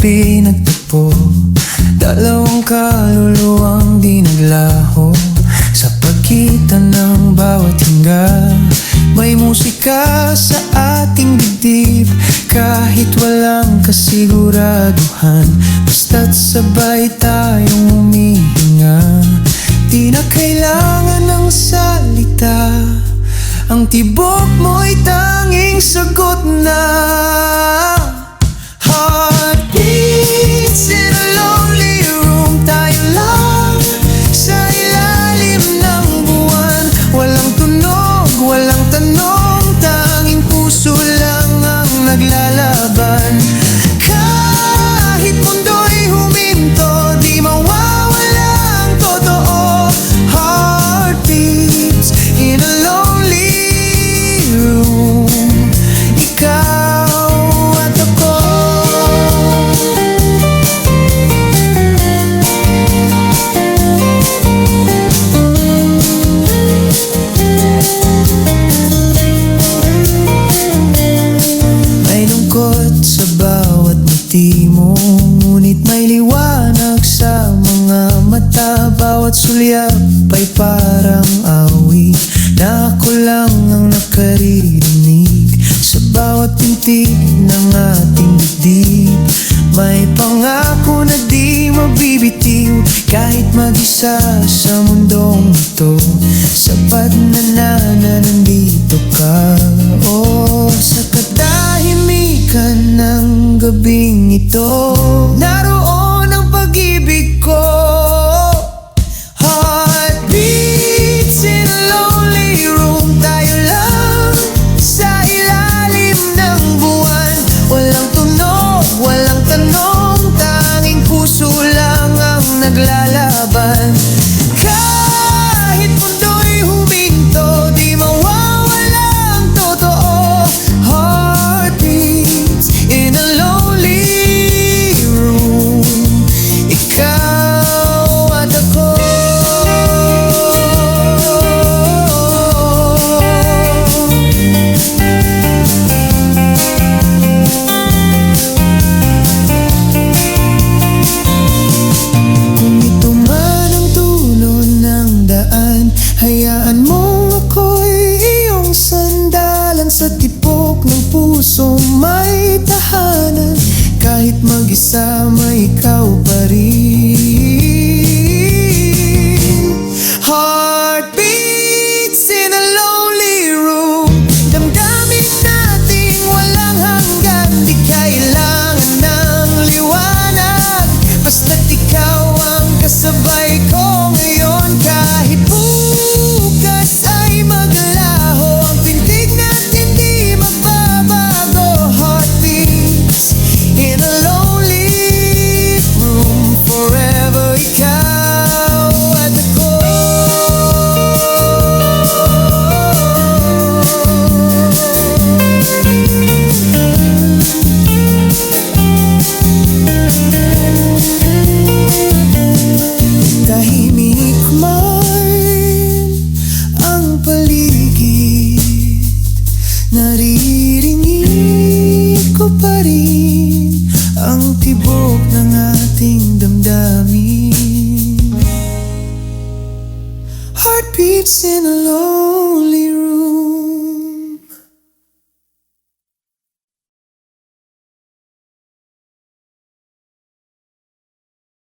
pinagtagpo Dalawang kaluluwang di naglaho. Sa pagitan ng bawat hinga May musika sa ating dibdib. Kahit walang kasiguraduhan Basta't sabay tayong humihinga. Di na kailangan ng salita Ang tibok mo'y tanging sagot na mo Ngunit may liwanag sa mga mata. Bawat sulyap ay parang awit Na ako lang ang nakaririnig Sa bawat pintig ng ating dibdib. May pangako na di mabibitiw Kahit mag-isa sa mundong ito. Sapat na na na nandito ka. Oh, sa katahimikan ng gabing ito. Naroon ang pag-ibig ko. Heartbeats in a lonely room Tayo lang sa ilalim ng buwan. Walang tunog, walang tanong Tanging puso lang ang naglalaban. Kahit Sa tipok ng puso may tahanan. Kahit mag-isa may ikaw pa rin damdamin Heartbeats in a lonely